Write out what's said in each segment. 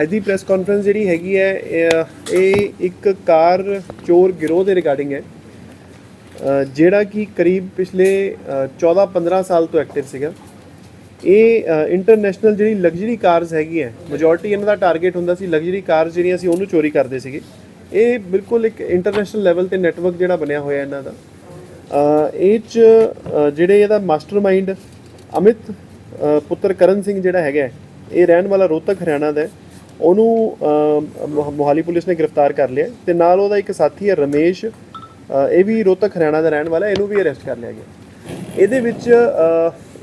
ਅੱਜ ਦੀ press conference ਜਿਹੜੀ ਹੈਗੀ ਹੈ, ਇਹ- ਇਹ ਇੱਕ ਕਾਰ ਚੋਰ ਗਿਰੋਹ ਦੇ ਰਿਗਾਰਡਿੰਗ ਹੈ ਜਿਹੜਾ ਕਿ ਕਰੀਬ ਪਿਛਲੇ 14-15 ਸਾਲ ਤੋਂ ਐਕਟਿਵ ਸੀਗਾ। ਇਹ ਇੰਟਰਨੈਸ਼ਨਲ ਜਿਹੜੀ ਲਗਜ਼ਰੀ ਕਾਰਸ ਹੈਗੀ ਹੈ ਮੈਜੋਰਟੀ ਇਹਨਾਂ ਦਾ ਟਾਰਗੇਟ ਹੁੰਦਾ ਸੀ ਲਗਜ਼ਰੀ ਕਾਰਸ ਜਿਹੜੀਆਂ ਸੀ ਉਹਨੂੰ ਚੋਰੀ ਕਰਦੇ ਸੀਗੇ। ਇਹ ਬਿਲਕੁਲ ਇੱਕ ਇੰਟਰਨੈਸ਼ਨਲ ਲੈਵਲ ਤੇ ਨੈਟਵਰਕ ਜਿਹੜਾ ਬਣਿਆ ਹੋਇਆ ਇਹਨਾਂ ਦਾ। ਇਹ ਚ ਜਿਹੜੇ ਇਹਦਾ ਮਾਸਟਰਮਾਈਂਡ ਅਮਿਤ ਪੁੱਤਰ ਕਰਨ ਸਿੰਘ ਜਿਹੜਾ ਹੈਗਾ, ਇਹ ਰਹਿਣ ਵਾਲਾ ਰੋਹਤਕ ਹਰਿਆਣਾ ਦਾ ਹੈ। ਉਹਨੂੰ ਅ, ਮੋਹਾਲੀ ਪੁਲਿਸ ਨੇ ਗ੍ਰਿਫਤਾਰ ਕਰ ਲਿਆ ਤੇ ਨਾਲ ਉਹਦਾ ਇੱਕ ਸਾਥੀ ਹੈ ਰਮੇਸ਼ ਇਹ ਵੀ ਰੋਹਤਕ ਹਰਿਆਣਾ ਦਾ ਰਹਿਣ ਵਾਲਾ ਇਹਨੂੰ ਵੀ ਅਰੈਸਟ ਕਰ ਲਿਆ ਗਿਆ। ਇਹਦੇ ਵਿੱਚ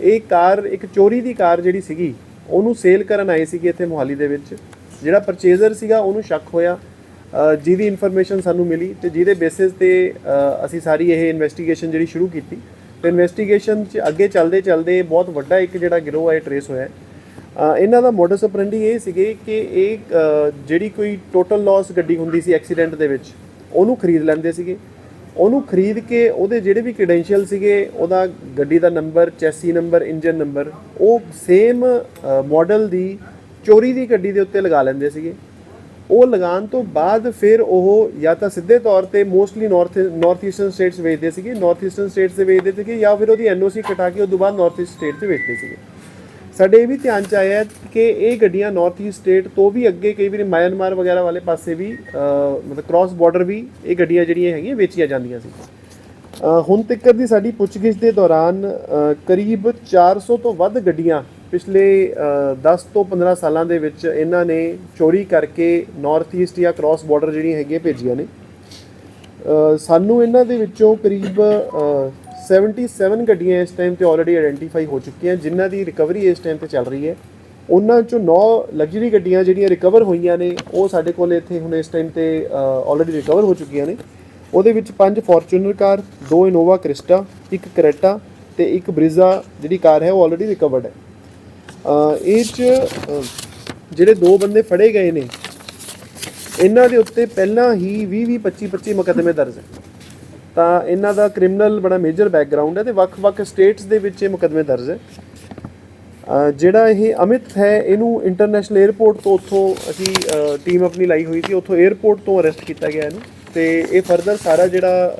ਇਹ ਕਾਰ ਇੱਕ ਚੋਰੀ ਦੀ ਕਾਰ ਜਿਹੜੀ ਸੀਗੀ ਉਹਨੂੰ ਸੇਲ ਕਰਨ ਆਏ ਸੀਗੇ ਇੱਥੇ ਮੋਹਾਲੀ ਦੇ ਵਿੱਚ। ਜਿਹੜਾ ਪਰਚੇਜ਼ਰ ਸੀਗਾ ਉਹਨੂੰ ਸ਼ੱਕ ਹੋਇਆ ਜਿਹਦੀ ਇਨਫੋਰਮੇਸ਼ਨ ਸਾਨੂੰ ਮਿਲੀ ਤੇ ਜਿਹਦੇ ਬੇਸਿਸ ਤੇ ਅਸੀਂ ਸਾਰੀ ਇਹ ਇਨਵੈਸਟੀਗੇਸ਼ਨ ਜਿਹੜੀ ਸ਼ੁਰੂ ਕੀਤੀ। ਤੇ ਇਨਵੈਸਟੀਗੇਸ਼ਨ 'ਚ ਅੱਗੇ ਚੱਲਦੇ ਚੱਲਦੇ ਬਹੁਤ ਵੱਡਾ ਇੱਕ ਜਿਹੜਾ ਗਿਰੋਹ ਹੈ ਟਰੇਸ ਹੋਇਆ ਇਹਨਾਂ ਦਾ ਮੋਡਸ ਆਪਰੈਂਡੀ ਇਹ ਸੀਗੇ ਕਿ ਇਹ ਜਿਹੜੀ ਕੋਈ ਟੋਟਲ ਲਾਸ ਗੱਡੀ ਹੁੰਦੀ ਸੀ ਐਕਸੀਡੈਂਟ ਦੇ ਵਿੱਚ, ਉਹਨੂੰ ਖਰੀਦ ਲੈਂਦੇ ਸੀਗੇ। ਉਹਨੂੰ ਖਰੀਦ ਕੇ ਉਹਦੇ ਜਿਹੜੇ ਵੀ ਕ੍ਰੈਡੈਂਸ਼ੀਅਲ ਸੀਗੇ, ਉਹਦਾ ਗੱਡੀ ਦਾ number chassis number engine number ਉਹ ਸੇਮ ਮਾਡਲ ਦੀ ਚੋਰੀ ਦੀ ਗੱਡੀ ਦੇ ਉੱਤੇ ਲਗਾ ਲੈਂਦੇ ਸੀਗੇ। ਉਹ ਲਗਾਉਣ ਤੋਂ ਬਾਅਦ ਫਿਰ ਉਹ ਜਾਂ ਤਾਂ ਸਿੱਧੇ ਤੌਰ ਤੇ mostly north north eastern states ਵੇਚਦੇ ਸੀਗੇ ਨਾਰਥ ਈਸਟਰਨ ਸਟੇਟਸ ਤੇ ਵੇਚਦੇ ਸੀਗੇ ਜਾਂ ਫਿਰ ਉਹਦੀ ਐਨਓਸੀ ਕਟਾ ਕੇ ਉਹ ਤੋਂ ਬਾਅਦ ਨਾਰਥ ਈਸਟ ਸਟੇਟ 'ਚ ਵੇਚਦੇ ਸੀਗੇ। ਸਾਡੇ ਇਹ ਵੀ ਧਿਆਨ ਚ ਆਇਆ ਕਿ ਇਹ ਗੱਡੀਆਂ ਨਾਰਥ ਈਸਟ ਸਟੇਟ ਤੋਂ ਵੀ ਅੱਗੇ ਕਈ ਵਾਰੀ ਮਿਆਂਮਾਰ ਵਗੈਰਾ ਵਾਲੇ ਪਾਸੇ ਵੀ ਮਤਲਬ ਕ੍ਰਾਸ ਬਾਰਡਰ ਵੀ ਇਹ ਗੱਡੀਆਂ ਜਿਹੜੀਆਂ ਹੈਗੀਆਂ ਵੇਚੀਆਂ ਜਾਂਦੀਆਂ ਸੀ। ਹੁਣ ਤੱਕ ਦੀ ਸਾਡੀ ਪੁੱਛਗਿੱਛ ਦੇ ਦੌਰਾਨ ਅਹ, ਕਰੀਬ 400 ਤੋਂ ਵੱਧ ਗੱਡੀਆਂ ਪਿਛਲੇ ਅਹ, 10 ਤੋਂ 15 ਸਾਲਾਂ ਦੇ ਵਿੱਚ ਇਹਨਾਂ ਨੇ ਚੋਰੀ ਕਰਕੇ ਨਾਰਥ ਈਸਟ ਜਾਂ ਕ੍ਰਾਸ ਬਾਰਡਰ ਜਿਹੜੀਆਂ ਹੈਗੀਆਂ ਭੇਜੀਆਂ ਨੇ। ਸਾਨੂੰ ਇਹਨਾਂ ਦੇ ਵਿੱਚੋਂ ਕਰੀਬ 77 ਗੱਡੀਆਂ ਇਸ ਟਾਈਮ ਤੇ ਆਲਰੇਡੀ ਆਇਡੈਂਟੀਫਾਈ ਹੋ ਚੁੱਕੀਆਂ, ਜਿਨ੍ਹਾਂ ਦੀ ਰਿਕਵਰੀ ਇਸ ਟਾਈਮ ਤੇ ਚੱਲ ਰਹੀ ਹੈ। ਉਹਨਾਂ ਚੋਂ 9 ਲਗਜ਼ਰੀ ਗੱਡੀਆਂ ਜਿਹੜੀਆਂ ਰਿਕਵਰ ਹੋਈਆਂ ਨੇ, ਉਹ ਸਾਡੇ ਕੋਲ ਇੱਥੇ ਹੁਣ ਇਸ ਟਾਈਮ ਤੇ ਆਲਰੇਡੀ ਰਿਕਵਰ ਹੋ ਚੁੱਕੀਆਂ ਨੇ। ਉਹਦੇ ਵਿੱਚ ਪੰਜ ਫੋਰਚੂਨਰ ਕਾਰ, ਦੋ ਇਨੋਵਾ ਕ੍ਰਿਸਟਾ ਇੱਕ ਕਰੇਟਾ ਤੇ ਇੱਕ ਬ੍ਰਿਜ਼ਾ ਜਿਹੜੀ ਕਾਰ ਹੈ, ਉਹ ਆਲਰੇਡੀ ਰਿਕਵਰਡ ਹੈ। ਇਹ ਚ ਜਿਹੜੇ ਦੋ ਬੰਦੇ ਫੜੇ ਗਏ ਨੇ, ਇਹਨਾਂ ਦੇ ਉੱਤੇ ਪਹਿਲਾਂ ਹੀ 20 20 25 25 ਮੁਕੱਦਮੇ ਦਰਜ ਹੈ। ਤਾਂ ਇਹਨਾਂ ਦਾ ਕ੍ਰਿਮੀਨਲ ਬੜਾ ਮੇਜਰ ਬੈਕਗ੍ਰਾਉਂਡ ਹੈ ਤੇ ਵੱਖ-ਵੱਖ ਸਟੇਟਸ ਦੇ ਵਿੱਚ ਇਹ ਮੁਕੱਦਮੇ ਦਰਜ ਹੈ। ਜਿਹੜਾ ਇਹ ਅਮਿਤ ਹੈ, ਇਹਨੂੰ ਇੰਟਰਨੈਸ਼ਨਲ 에ਅਰਪੋਰਟ ਤੋਂ ਉੱਥੋਂ ਅਸੀਂ ਟੀਮ ਆਪਣੀ ਲਾਈ ਹੋਈ ਸੀ, ਉੱਥੋਂ 에ਅਰਪੋਰਟ ਤੋਂ ਅਰੈਸਟ ਕੀਤਾ ਗਿਆ ਇਹਨੂੰ। ਤੇ ਇਹ ਫਰਦਰ ਸਾਰਾ ਜਿਹੜਾ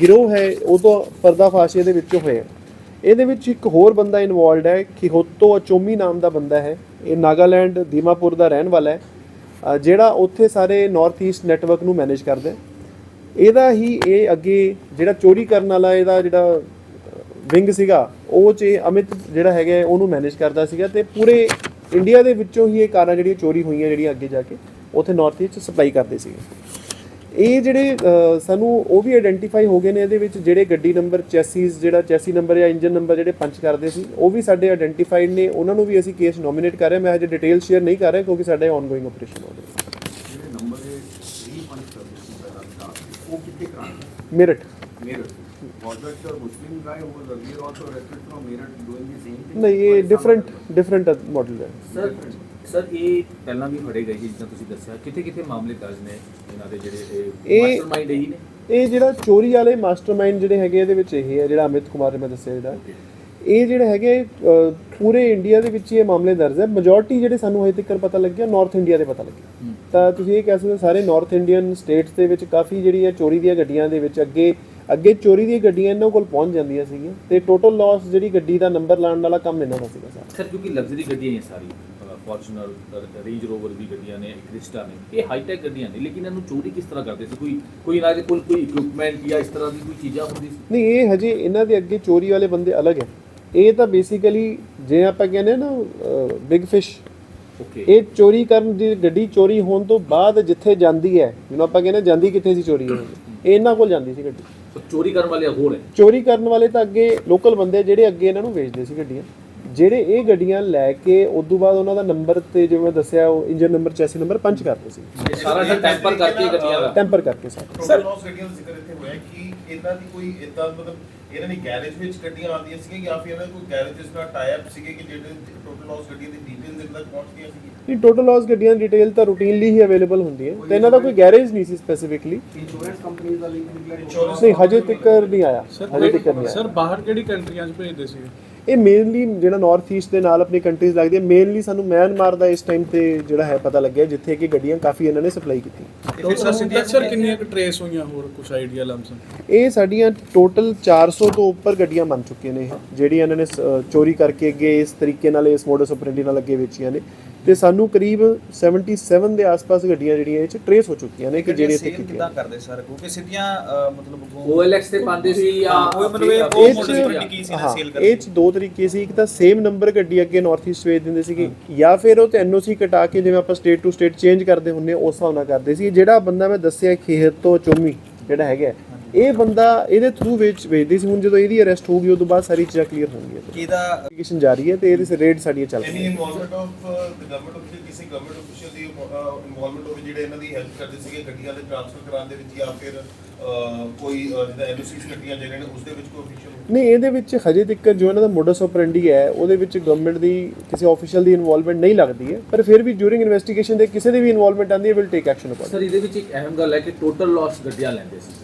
ਗਿਰੋਹ ਹੈ ਉਹ ਤੋਂ ਪਰਦਾਫਾਸ਼ ਇਹਦੇ ਵਿੱਚੋਂ ਹੋਇਆ। ਇਹਦੇ ਵਿੱਚ ਇੱਕ ਹੋਰ ਬੰਦਾ ਇਨਵੋਲਡ ਹੈ, ਖਿਹੋਤੋ ਅਚੋਮੀ ਨਾਮ ਦਾ ਬੰਦਾ ਹੈ। ਇਹ ਨਾਗਾਲੈਂਡ, ਦੀਮਾਪੁਰ ਦਾ ਰਹਿਣ ਵਾਲਾ ਹੈ। ਜਿਹੜਾ ਉੱਥੇ ਸਾਰੇ ਨਾਰਥ ਈਸਟ ਨੈਟਵਰਕ ਨੂੰ ਮੈਨੇਜ ਕਰਦਾ ਹੈ। ਇਹਦਾ ਹੀ ਇਹ ਅੱਗੇ ਜਿਹੜਾ ਚੋਰੀ ਕਰਨ ਵਾਲਾ ਇਹਦਾ ਜਿਹੜਾ ਵਿੰਗ ਸੀਗਾ, ਉਹ ਚ ਇਹ ਅਮਿਤ ਜਿਹੜਾ ਹੈਗਾ ਉਹਨੂੰ ਮੈਨੇਜ ਕਰਦਾ ਸੀਗਾ ਤੇ ਪੂਰੇ ਇੰਡੀਆ ਦੇ ਵਿੱਚੋਂ ਹੀ ਇਹ ਕਾਰਾਂ ਜਿਹੜੀਆਂ ਚੋਰੀ ਹੋਈਆਂ ਜਿਹੜੀਆਂ ਅੱਗੇ ਜਾ ਕੇ ਉੱਥੇ ਨਾਰਥ ਈਸਟ ਸਪਲਾਈ ਕਰਦੇ ਸੀਗੇ। ਇਹ ਜਿਹੜੇ ਸਾਨੂੰ ਉਹ ਵੀ ਆਇਡੈਂਟੀਫਾਈ ਹੋ ਗਏ ਨੇ ਇਹਦੇ ਵਿੱਚ ਜਿਹੜੇ ਗੱਡੀ ਨੰਬਰ ਚੈਸੀਸ ਜਿਹੜਾ ਚੈਸੀ ਨੰਬਰ ਜਾਂ ਇੰਜਨ ਨੰਬਰ ਜਿਹੜੇ ਪੰਚ ਕਰਦੇ ਸੀ, ਉਹ ਵੀ ਸਾਡੇ ਆਇਡੈਂਟੀਫਾਈਡ ਨੇ। ਉਹਨਾਂ ਨੂੰ ਵੀ ਅਸੀਂ ਕੇਸ ਨੋਮੀਨੇਟ ਕਰ ਰਹੇ ਹਾਂ। ਮੈਂ ਹਜੇ ਡਿਟੇਲ ਸ਼ੇਅਰ ਨਹੀਂ ਕਰ ਰਿਹਾ ਕਿਉਂਕਿ ਸਾਡਾ ਆਨਗੋਇੰਗ ਆਪਰੇਸ਼ਨ ਹੋ ਰਿਹਾ ਜਿਹੜੇ ਨੰਬਰ ਦੇ ਰੀਫੰਡ ਸਰਵਿਸ ਨੂੰ ਪਹਿਲਾਂ ਉਹ ਕਿੱਥੇ ਕਰਾਉਣਾ? Meerut. Meerut. was that the Muslim guy who was earlier also arrested from Meerut doing the same thing? ਨਹੀਂ ਇਹ Or some different other- different model ਹੈ ਸਰ ਸਰ ਇਹ ਪਹਿਲਾਂ ਵੀ ਫੜੇ ਗਏ ਸੀ ਜਿੱਦਾਂ ਤੁਸੀਂ ਦੱਸਿਆ। ਕਿੱਥੇ ਕਿੱਥੇ ਮਾਮਲੇ ਦਰਜ ਨੇ ਇਹਨਾਂ ਦੇ ਜਿਹੜੇ ਇਹ- ਮਾਸਟਰਮਾਈਂਡ ਇਹੀ ਨੇ? ਇਹ ਜਿਹੜਾ ਚੋਰੀ ਵਾਲੇ ਮਾਸਟਰਮਾਈਂਡ ਜਿਹੜੇ ਹੈਗੇ ਇਹਦੇ ਵਿੱਚ ਇਹ ਹੈ ਜਿਹੜਾ ਅਮਿਤ ਕੁਮਾਰ ਨੇ ਮੈਂ ਦੱਸਿਆ ਜਿਹੜਾ ਇਹ ਜਿਹੜੇ ਹੈਗੇ ਪੂਰੇ ਇੰਡੀਆ ਦੇ ਵਿੱਚ ਇਹ ਮਾਮਲੇ ਦਰਜ ਹੈ। ਮੈਜੋਰਟੀ ਜਿਹੜੇ ਸਾਨੂੰ ਹਜੇ ਤੱਕ ਪਤਾ ਲੱਗਿਆ ਨਾਰਥ ਇੰਡੀਆ ਦੇ ਪਤਾ ਲੱਗਿਆ। ਤਾਂ ਤੁਸੀਂ ਇਹ ਕਹਿ ਸਕਦੇ ਸਾਰੇ ਨਾਰਥ ਇੰਡੀਅਨ ਸਟੇਟਸ ਦੇ ਵਿੱਚ ਕਾਫੀ ਜਿਹੜੀ ਹੈ ਚੋਰੀ ਦੀਆਂ ਗੱਡੀਆਂ ਦੇ ਵਿੱਚ ਅੱਗੇ ਅੱਗੇ ਚੋਰੀ ਦੀਆਂ ਗੱਡੀਆਂ ਇਹਨਾਂ ਕੋਲ ਪਹੁੰਚ ਜਾਂਦੀਆਂ ਸੀਗੀਆਂ। ਤੇ ਟੋਟਲ ਲਾਸ ਜਿਹੜੀ ਗੱਡੀ ਦਾ ਨੰਬਰ ਲਾਉਣ ਵਾਲਾ ਕੰਮ ਇਹਨਾਂ ਦਾ ਸੀਗਾ ਸਾਰਾ। ਸਰ ਕਿਉਂਕਿ ਲਗਜ਼ਰੀ ਗੱਡੀਆਂ ਹੀ ਸਾਰੀ ਫੋਰਚੂਨਰ ਰੇਂਜ ਰੋਵਰ ਵੀ ਗੱਡੀਆਂ ਨੇ ਕ੍ਰਿਸਟਾ ਨੇ ਇਹ ਹਾਈ ਟੈਕ ਗੱਡੀਆਂ ਨੇ ਲੇਕਿਨ ਇਹਨੂੰ ਚੋਰੀ ਕਿਸ ਤਰ੍ਹਾਂ ਕਰਦੇ ਸੀ? ਕੋਈ ਕੋਈ ਇਹਨਾਂ ਦੇ ਕੋਲ ਕੋਈ ਇਕਵਿਪਮੈਂਟ ਜਾਂ ਇਸ ਤਰ੍ਹਾਂ ਦੀ ਕੋਈ ਚੀਜ਼ਾਂ ਹੁੰਦੀ ਸੀ? ਨਹੀਂ ਇਹ ਹਜੇ ਇਹਨਾਂ ਦੇ ਅੱਗੇ ਚੋਰੀ ਵਾਲੇ ਬੰਦੇ ਅਲੱਗ ਹੈ। ਇਹ ਤਾਂ ਬੇਸਿਕਲੀ ਜੇ ਆਪਾਂ ਕਹਿੰਦੇ ਨਾ ਬਿਗ ਫਿਸ਼ ਓਕੇ ਇਹ ਚੋਰੀ ਕਰਨ ਦੀ ਗੱਡੀ ਚੋਰੀ ਹੋਣ ਤੋਂ ਬਾਅਦ ਜਿੱਥੇ ਜਾਂਦੀ ਹੈ ਜਿਹਨੂੰ ਆਪਾਂ ਕਹਿੰਦੇ ਜਾਂਦੀ ਕਿੱਥੇ ਸੀ ਚੋਰੀ ਹੋਣ? ਇਹ ਇਹਨਾਂ ਕੋਲ ਜਾਂਦੀ ਸੀ ਗੱਡੀ। ਤਾਂ ਚੋਰੀ ਕਰਨ ਵਾਲੇ ਹੋਰ ਹੈ। ਚੋਰੀ ਕਰਨ ਵਾਲੇ ਤਾਂ ਅੱਗੇ ਲੋਕਲ ਬੰਦੇ ਜਿਹੜੇ ਅੱਗੇ ਇਹਨਾਂ ਨੂੰ ਵੇਚਦੇ ਸੀ ਗੱਡੀਆਂ। ਜਿਹੜੇ ਇਹ ਗੱਡੀਆਂ ਲੈ ਕੇ ਉਸ ਤੋਂ ਬਾਅਦ ਉਹਨਾਂ ਦਾ ਨੰਬਰ ਤੇ ਜਿਵੇਂ ਮੈਂ ਦੱਸਿਆ ਉਹ engine number chassis number punch ਕਰਦੇ ਸੀ। ਇਹ ਸਾਰਾ ਤਾਂ ਟੈਂਪਰ ਕਰਕੇ ਗੱਡੀਆਂ ਦਾ। ਟੈਂਪਰ ਕਰਕੇ ਸਾਰਾ। ਟੋਟਲ ਲਾਸ ਗੱਡੀਆਂ ਦਾ ਜ਼ਿਕਰ ਇੱਥੇ ਹੋਇਆ ਕਿ ਇਹਨਾਂ ਦੀ ਕੋਈ ਇਦਾਂ ਮਤਲਬ ਇਹਨਾਂ ਦੀ ਗੈਰੇਜ ਵਿੱਚ ਗੱਡੀਆਂ ਆਉਂਦੀਆਂ ਸੀਗੀਆਂ ਜਾਂ ਫਿਰ ਇਹਨਾਂ ਦੇ ਕੋਈ ਗੈਰੇਜਸ ਨਾਲ ਟਾਈ ਅਪ ਸੀਗੇ ਕਿ ਜਿਹੜੇ ਟੋਟਲ ਲਾਸ ਗੱਡੀਆਂ ਦੀ ਡਿਟੇਲਸ ਇਹਨਾਂ ਤੱਕ ਪਹੁੰਚ ਗਈਆਂ ਸੀਗੀਆਂ? ਇਹ ਟੋਟਲ ਲਾਸ ਗੱਡੀਆਂ ਦੀ ਡਿਟੇਲ ਤਾਂ ਰੂਟੀਨਲੀ ਹੀ ਅਵੇਲੇਬਲ ਹੁੰਦੀ ਹੈ ਤੇ ਇਹਨਾਂ ਦਾ ਕੋਈ ਗੈਰੇਜ ਨਹੀਂ ਸੀ ਸਪੈਸੀਫਿਕਲੀ ਇੰਸ਼ੋਰੈਂਸ ਕੰਪਨੀਆਂ ਦਾ ਲਿੰਕ ਨਿਕਲਿਆ ਨਹੀਂ ਹਜੇ ਤੱਕ ਨਹੀਂ ਆਇਆ। ਹਜੇ ਤੱਕ ਨਹੀਂ ਆਇਆ। ਸਰ ਬਾਹਰ ਕਿਹੜੀ ਕੰਟਰੀਆਂ 'ਚ ਭੇਜਦੇ ਸੀ ਇਹ ਮੇਨਲੀ ਜਿਹੜਾ ਨਾਰਥ ਈਸਟ ਦੇ ਨਾਲ ਆਪਣੀ ਕੰਟਰੀਜ਼ ਲੱਗਦੀ ਹੈ ਮੇਨਲੀ ਸਾਨੂੰ ਮਿਆਂਮਾਰ ਦਾ ਇਸ ਟਾਈਮ ਤੇ ਜਿਹੜਾ ਹੈ ਪਤਾ ਲੱਗਿਆ ਜਿੱਥੇ ਕਿ ਗੱਡੀਆਂ ਕਾਫੀ ਇਹਨਾਂ ਨੇ ਸਪਲਾਈ ਕੀਤੀ। ਫਿਰ ਸਰ ਸਿੱਧਾ ਸਰ ਕਿੰਨੀਆਂ ਕੁ ਟਰੇਸ ਹੋਈਆਂ ਹੋਰ ਕੁਝ ਆਈਡੀਆ ਲਮਸਮ ਇਹ ਸਾਡੀਆਂ ਟੋਟਲ 400 ਤੋਂ ਉੱਪਰ ਗੱਡੀਆਂ ਬਣ ਚੁੱਕੀਆਂ ਨੇ ਇਹ, ਜਿਹੜੀਆਂ ਇਹਨਾਂ ਨੇ ਚੋਰੀ ਕਰਕੇ ਅੱਗੇ ਇਸ ਤਰੀਕੇ ਨਾਲ ਇਸ ਮੋਡਸ ਆਪਰੈਂਡੀ ਨਾਲ ਅੱਗੇ ਵੇਚੀਆਂ ਨੇ। ਤੇ ਸਾਨੂੰ ਕਰੀਬ 77 ਦੇ ਆਸ-ਪਾਸ ਗੱਡੀਆਂ ਜਿਹੜੀਆਂ ਇਹ ਚ ਟਰੇਸ ਹੋ ਚੁੱਕੀਆਂ ਨੇ ਕਿ ਜਿਹੜੀਆਂ ਇੱਥੇ ਸੇਲ ਕੀਤੀਆਂ ਕਿੱਦਾਂ ਕਰਦੇ ਸਰ ਕਿਉਂਕਿ ਸਿੱਧੀਆਂ ਮਤਲਬ OLX ਤੇ ਪਾਉਂਦੇ ਸੀ ਜਾਂ ਉਹ ਮਤਲਬ ਉਹ ਦੀ ਕੀ ਸੀ ਨਾ ਹਾਂ, sale ਇਹ ਕਰਦੇ ਚ ਦੋ ਤਰੀਕੇ ਸੀ ਇੱਕ ਤਾਂ ਸੇਮ ਨੰਬਰ ਗੱਡੀ ਅੱਗੇ ਨਾਰਥ ਈਸਟ ਵੇਚ ਦਿੰਦੇ ਸੀਗੇ ਜਾਂ ਫਿਰ ਉਹ ਤੇ ਐਨਓਸੀ ਕਟਾ ਕੇ ਜਿਵੇਂ ਆਪਾਂ ਸਟੇਟ ਟੂ ਸਟੇਟ ਚੇਂਜ ਕਰਦੇ ਹੁੰਨੇ ਆ, ਉਸ ਹਿਸਾਬ ਨਾਲ ਕਰਦੇ ਸੀ। ਜਿਹੜਾ ਬੰਦਾ ਮੈਂ ਦੱਸਿਆ ਖੇਤ ਤੋਂ ਚੋਮੀ ਜਿਹੜਾ ਹੈਗਾ ਇਹ ਬੰਦਾ ਇਹਦੇ ਥਰੂ ਵੇਚ ਵੇਚਦੀ ਸੀ ਹੁਣ ਜਦੋਂ ਇਹਦੀ ਅਰੈਸਟ ਹੋ ਗਈ ਤੋਂ ਬਾਅਦ ਸਾਰੀ ਚੀਜ਼ਾਂ ਕਲੀਅਰ ਹੋਣਗੀਆਂ। ਕਿਹਦਾ? ਐਪਲੀਕੇਸ਼ਨ ਜਾਰੀ ਹੈ ਤੇ ਇਹਦੇ ਰੇਡ ਸਾਡੀਆਂ ਚੱਲ ਐਨੀ ਰਹੀਆਂ। Involvement of the government of ਕਿਸੇ ਗਵਰਨਮੈਂਟ ਅਫੀਸ਼ੀਅਲ ਦੀ ਇਨਵੋਲਵਮੈਂਟ ਹੋਵੇ ਜਿਹੜੇ ਇਹਨਾਂ ਦੀ ਹੈਲਪ ਕਰਦੇ ਸੀਗੇ ਗੱਡੀਆਂ ਦੇ ਟ੍ਰਾਂਸਫਰ ਕਰਾਉਣ ਦੇ ਵਿੱਚ ਜਾਂ ਫਿਰ ਕੋਈ ਅਹ, ਜਿੱਦਾਂ ਐਨਓਸੀਸ ਗੱਡੀਆਂ ਜਿਹੜੇ ਨੇ ਉਸ ਦੇ ਵਿੱਚ ਕੋਈ ਅਫੀਸ਼ੀਅਲ ਨਹੀਂ ਇਹਦੇ ਵਿੱਚ ਹਜੇ ਤੱਕ ਜੋ ਇਹਨਾਂ ਦਾ ਮੋਡਸ ਆਪਰੈਂਡੀ ਹੈ ਉਹਦੇ ਵਿੱਚ ਗਵਰਨਮੈਂਟ ਦੀ ਕਿਸੇ ਆਫੀਸ਼ੀਅਲ ਦੀ ਇਨਵੋਲਵਮੈਂਟ ਨਹੀਂ ਲੱਗਦੀ ਹੈ ਪਰ ਫਿਰ ਵੀ ਡਿਊਰਿੰਗ ਇਨਵੈਸਟੀਗੇਸ਼ਨ ਦੇ ਕਿਸੇ ਦੀ ਵੀ ਇਨਵੋਲਵਮੈਂਟ ਆਂਦੀ ਹੈ will take action upon sir ਇਹਦੇ ਵਿੱਚ ਇੱਕ ਅਹਿਮ ਗੱਲ ਹੈ ਕਿ ਟੋਟਲ ਲਾਸ ਗੱਡੀਆਂ ਲੈਂਦੇ ਸੀ।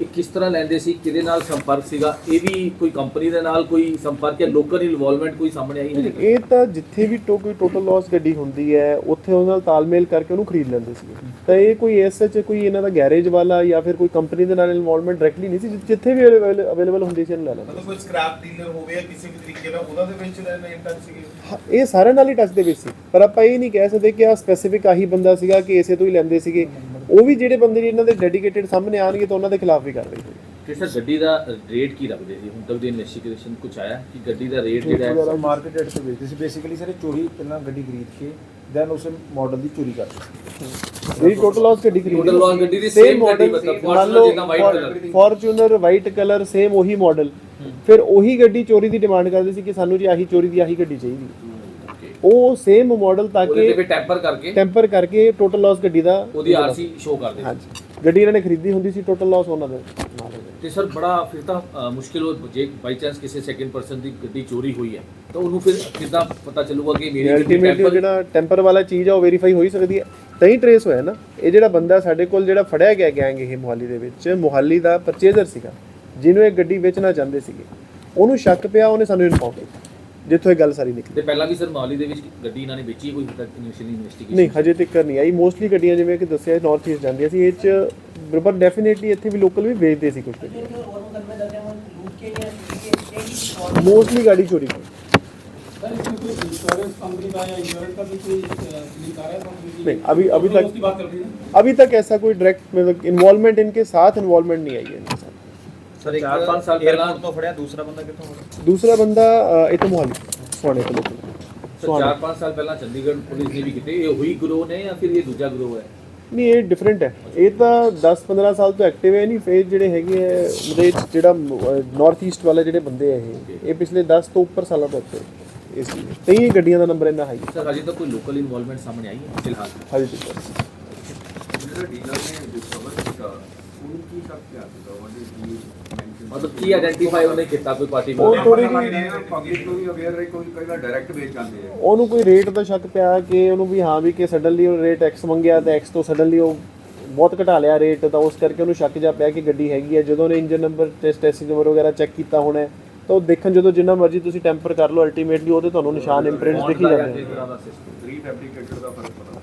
ਇਹ ਕਿਸ ਤਰ੍ਹਾਂ ਲੈਂਦੇ ਸੀ ਕਿਹਦੇ ਨਾਲ ਸੰਪਰਕ ਸੀਗਾ ਇਹ ਵੀ ਕੋਈ ਕੰਪਨੀ ਦੇ ਨਾਲ ਕੋਈ ਸੰਪਰਕ ਜਾਂ ਲੋਕਲ ਇਨਵੋਲਵਮੈਂਟ ਕੋਈ ਸਾਹਮਣੇ ਆਈ ਹੈ ਇਹ ਤਾਂ ਜਿੱਥੇ ਵੀ ਟੋ ਕੋਈ ਟੋਟਲ ਲਾਸ ਗੱਡੀ ਹੁੰਦੀ ਹੈ ਉੱਥੇ ਉਹਨਾਂ ਨਾਲ ਤਾਲਮੇਲ ਕਰਕੇ ਉਹਨੂੰ ਖਰੀਦ ਲੈਂਦੇ ਸੀ ਤਾਂ ਇਹ ਕੋਈ ਐਸ ਚ ਕੋਈ ਇਹਨਾਂ ਦਾ ਗੈਰੇਜ ਵਾਲਾ ਜਾਂ ਫਿਰ ਕੋਈ ਕੰਪਨੀ ਦੇ ਨਾਲ ਇਨਵੋਲਵਮੈਂਟ ਡਾਇਰੈਕਟਲੀ ਨਹੀਂ ਸੀ ਜਿੱਥੇ ਵੀ ਅਵੇਲੇਬਲ ਹੁੰਦੀ ਸੀ ਇਹਨੂੰ ਲੈ ਲੈਂਦੇ ਮਤਲਬ ਕੋਈ ਸਕ੍ਰੈਪ ਡੀਲਰ ਹੋਵੇ ਜਾਂ ਕਿਸੇ ਵੀ ਤਰੀਕੇ ਨਾਲ ਉਹਨਾਂ ਦੇ ਵਿੱਚ ਰਹਿਣਾ ਇਨ ਟੱਚ ਸੀਗੇ? ਇਹ ਸਾਰਿਆਂ ਨਾਲ ਹੀ ਟੱਚ ਦੇ ਵਿੱਚ ਸੀ। ਪਰ ਆਪਾਂ ਇਹ ਨਹੀਂ ਕਹਿ ਸਕਦੇ ਕਿ ਆ ਸਪੈਸੀਫਿਕ ਆਹੀ ਬੰਦਾ ਸੀਗਾ ਕਿ ਇਸੇ ਤੋਂ ਹੀ ਲੈਂਦੇ ਸੀਗੇ। ਉਹ ਵੀ ਜਿਹੜੇ ਬੰਦੇ ਇਹਨਾਂ ਦੇ ਡੈਡੀਕੇਟਿਡ ਸਾਹਮਣੇ ਆਣਗੇ ਤਾਂ ਉਹਨਾਂ ਦੇ ਖਿਲਾਫ ਵੀ ਕਾਰਵਾਈ ਹੋਏਗੀ ਕਿ ਸਰ ਗੱਡੀ ਦਾ ਰੇਟ ਕੀ ਰੱਖਦੇ ਸੀ? ਹੁਣ ਤੱਕ ਦੀ ਇਨਵੈਸਟੀਗੇਸ਼ਨ ਕੁਝ ਆਇਆ ਕਿ ਗੱਡੀ ਦਾ ਰੇਟ ਜਿਹੜਾ ਹੈ ਮਾਰਕੀਟ ਰੇਟ ਤੇ ਵੇਚਦੇ ਸੀ। ਬੇਸਿਕਲੀ ਸਾਰੇ ਚੋਰੀ ਪਹਿਲਾਂ ਗੱਡੀ ਖਰੀਦ ਕੇ ਦੈਨ ਉਸ ਮਾਡਲ ਦੀ ਚੋਰੀ ਕਰਦੇ ਸੀ। ਜਿਹੜੀ ਟੋਟਲ ਲਾਸ ਗੱਡੀ ਖਰੀਦੀ Total loss ਗੱਡੀ ਦੀ same ਗੱਡੀ ਮਤਲਬ ਲਓ ਜਿੱਦਾਂ white colour। Fortuner white colour same ਉਹੀ ਮਾਡਲ ਫਿਰ ਉਹੀ ਗੱਡੀ ਚੋਰੀ ਦੀ ਡਿਮਾਂਡ ਕਰਦੇ ਸੀ ਕਿ ਸਾਨੂੰ ਜੀ ਆਹੀ ਚੋਰੀ ਦੀ ਆਹੀ ਗੱਡੀ ਚਾਹੀਦੀ ਉਹ ਸੇਮ ਮਾਡਲ ਤਾਂ ਉਹਦੇ ਤੇ ਕਿ ਟੈਂਪਰ ਕਰਕੇ ਟੈਂਪਰ ਕਰਕੇ ਟੋਟਲ ਲਾਸ ਗੱਡੀ ਦਾ ਉਹਦੀ ਆਰਸੀ ਸ਼ੋ ਕਰਦੇ ਸੀ। ਹਾਂਜੀ। ਗੱਡੀ ਇਹਨਾਂ ਨੇ ਖਰੀਦੀ ਹੁੰਦੀ ਸੀ ਟੋਟਲ ਲਾਸ ਉਹਨਾਂ ਦੇ ਨਾਲ ਹੋ ਗਿਆ ਤੇ ਸਰ ਬੜਾ ਫਿਰ ਤਾਂ ਅ, ਮੁਸ਼ਕਿਲ ਹੋ ਜੇ ਬਾਈ ਚਾਂਸ ਕਿਸੇ ਸੈਕਿੰਡ ਪਰਸਨ ਦੀ ਗੱਡੀ ਚੋਰੀ ਹੋਈ ਹੈ ਤਾਂ ਉਹਨੂੰ ਫਿਰ ਕਿੱਦਾਂ ਪਤਾ ਚੱਲੂਗਾ ਕਿ ਮੇਰੀ ਗੱਡੀ ਅਲਟੀਮੇਟਲੀ temper- ਜਿਹੜਾ ਟੈਂਪਰ ਵਾਲਾ ਚੀਜ਼ ਆ ਉਹ ਵੈਰੀਫਾਈ ਹੋ ਹੀ ਸਕਦੀ ਹੈ। ਤਾਂ ਹੀ ਟਰੇਸ ਹੋਇਆ ਨਾ। ਇਹ ਜਿਹੜਾ ਬੰਦਾ ਸਾਡੇ ਕੋਲ ਜਿਹੜਾ ਫੜਿਆ ਗਿਆ ਗੈਂਗ ਇਹ ਮੁਹਾਲੀ ਦੇ ਵਿੱਚ ਮੁਹਾਲੀ ਦਾ ਪਰਚੇਜ਼ਰ ਸੀਗਾ ਜਿਹਨੂੰ ਇਹ ਗੱਡੀ ਵੇਚਣਾ ਚਾਹੁੰਦੇ ਸੀਗੇ। ਉਹਨੂੰ ਸ਼ੱਕ ਪਿਆ ਉਹਨੇ ਸਾਨੂੰ ਇਨਫੋਰਮ ਕੀਤਾ। ਜਿੱਥੋਂ ਇਹ ਗੱਲ ਸਾਰੀ ਨਿਕਲੀ ਤੇ ਪਹਿਲਾਂ ਵੀ ਸਰ ਮੌਲੀ ਦੇ ਵਿੱਚ ਗੱਡੀ ਇਹਨਾਂ ਨੇ ਵੇਚੀ ਹੈ ਕੋਈ ਤੱਕ ਇਨੀਸ਼ੀਅਲੀ ਇਨਵੈਸਟੀਗੇਸ਼ਨ ਨਹੀਂ ਹਜੇ ਤੱਕ ਨਹੀਂ ਆਈ ਮੋਸਟਲੀ ਗੱਡੀਆਂ ਜਿਵੇਂ ਕਿ ਦੱਸਿਆ ਨਾਰਥ ਈਸਟ ਜਾਂਦੀਆਂ ਸੀ ਇਹ ਚ ਪਰ ਡੈਫੀਨੇਟਲੀ ਇੱਥੇ ਵੀ ਲੋਕਲ ਵੀ ਵੇਚਦੇ ਸੀ ਕੁਝ ਗੱਡੀਆਂ ਮੋਸਟਲੀ ਗਾੜੀ ਚੋਰੀ ਹੋਈ सर इसमें कोई इंश्योरेंस कंपनी का या इंश्योरेंस का भी कोई लिंक आ रहा है कंपनी की नहीं, अभी- अभी तक- उसकी बात कर रही है अभी तक ऐसा कोई डायरेक्ट मतलब इन्वॉल्वमेंट इनके साथ इन्वॉल्वमेंट नहीं आई है इनके साथ ਸਰ 4-5 ਸਾਲ ਪਹਿਲਾਂ 에어ਪੋਰਟ ਤੋਂ ਫੜਿਆ ਦੂਸਰਾ ਬੰਦਾ ਕਿੱਥੋਂ ਫੜਿਆ? ਦੂਸਰਾ ਬੰਦਾ ਅ, ਇੱਥੋਂ ਮੋਹਾਲੀ ਸੋਹਣੇ ਤੋਂ। Local sir Sohana. 4-5 ਸਾਲ ਪਹਿਲਾਂ ਚੰਡੀਗੜ੍ਹ ਪੁਲਿਸ ਨੇ ਵੀ ਕੀਤੇ ਇਹ ਉਹੀ ਗਰੋਹ ਨੇ ਜਾਂ ਫਿਰ ਇਹ ਦੂਜਾ ਗਰੋਹ ਹੈ? ਨਹੀਂ ਇਹ ਡਿਫਰੈਂਟ ਹੈ। ਇਹ ਤਾਂ 10 15 ਸਾਲ ਤੋਂ ਐਕਟਿਵ ਹੈ ਨਹੀਂ ਫੇਰ ਜਿਹੜੇ ਹੈਗੇ ਹੈ ਉਹਦੇ ਜਿਹੜਾ ਨਾਰਥ ਈਸਟ ਵਾਲੇ ਜਿਹੜੇ ਬੰਦੇ ਆ ਇਹ ਇਹ ਪਿਛਲੇ 10 ਤੋਂ ਉੱਪਰ ਸਾਲਾਂ ਤੋਂ active ਹੈ। ਇਸ ਲਈ ਤਾਂ ਹੀ ਇਹ ਗੱਡੀਆਂ ਦਾ ਨੰਬਰ ਇੰਨਾ ਹਾਈ ਸਰ ਹਜੇ ਤੱਕ ਕੋਈ ਲੋਕਲ ਇਨਵੋਲਵਮੈਂਟ ਸਾਹਮਣੇ ਆਈ ਹੈ ਫਿਲਹਾਲ? ਹਾਲੇ ਤੱਕ। ਜਿਹੜਾ ਡੀਲਰ ਨੇ ਡਿਸਕਵਰ ਕੀਤਾ ਉਹਨੂੰ ਕੀ ਸ਼ੱਕ ਪਿਆ ਸੀਗਾ ਵਾਟ ਇਜ਼ ਹੀ ਮਤਲਬ ਕੀ ਆਇਡੈਂਟੀਫਾਈ ਉਹਨੇ ਕੀਤਾ ਕੋਈ ਪਾਰਟੀ ਉਹ ਨੂੰ ਥੋੜ੍ਹੀ ਪਬਲਿਕ ਨੂੰ ਵੀ ਅਵੇਅਰ ਰਹੇ ਕੋਈ ਕਈ ਵਾਰ ਡਾਇਰੈਕਟ ਵੇਚ ਜਾਂਦੇ ਆ। ਉਹਨੂੰ ਕੋਈ ਰੇਟ ਦਾ ਸ਼ੱਕ ਪਿਆ ਕਿ ਉਹਨੂੰ ਵੀ ਹਾਂ ਵੀ ਕਿ ਸਡਨਲੀ ਉਹ ਰੇਟ ਐਕਸ ਮੰਗਿਆ ਤੇ ਐਕਸ ਤੋਂ ਸਡਨਲੀ ਉਹ ਬਹੁਤ ਘਟਾ ਲਿਆ ਰੇਟ ਤਾਂ ਉਸ ਕਰਕੇ ਉਹਨੂੰ ਸ਼ੱਕ ਜਾ ਪਿਆ ਕਿ ਗੱਡੀ ਹੈਗੀ ਹੈ ਜਦੋਂ ਉਹਨੇ engine number test test number ਵਗੈਰਾ ਚੈੱਕ ਕੀਤਾ ਹੋਣਾ ਹੈ, ਤਾਂ ਉਹ ਦੇਖਣ ਜਦੋਂ ਜਿੰਨਾ ਮਰਜ਼ੀ ਤੁਸੀਂ ਟੈਂਪਰ ਕਰ ਲਓ ਅਲਟੀਮੇਟਲੀ ਉਹਦੇ ਤੁਹਾਨੂੰ ਨਿਸ਼ਾਨ ਇੰਪ੍ਰਿੰਟਸ ਦਿਖ ਹੀ ਜਾਂਦੇ ਨੇ ਇਸ ਤਰ੍ਹਾਂ ਦਾ system। ਰੀ ਫੈਬਰਿਕੇਟਡ ਦਾ ਫ਼ਰਕ ਪਤਾ।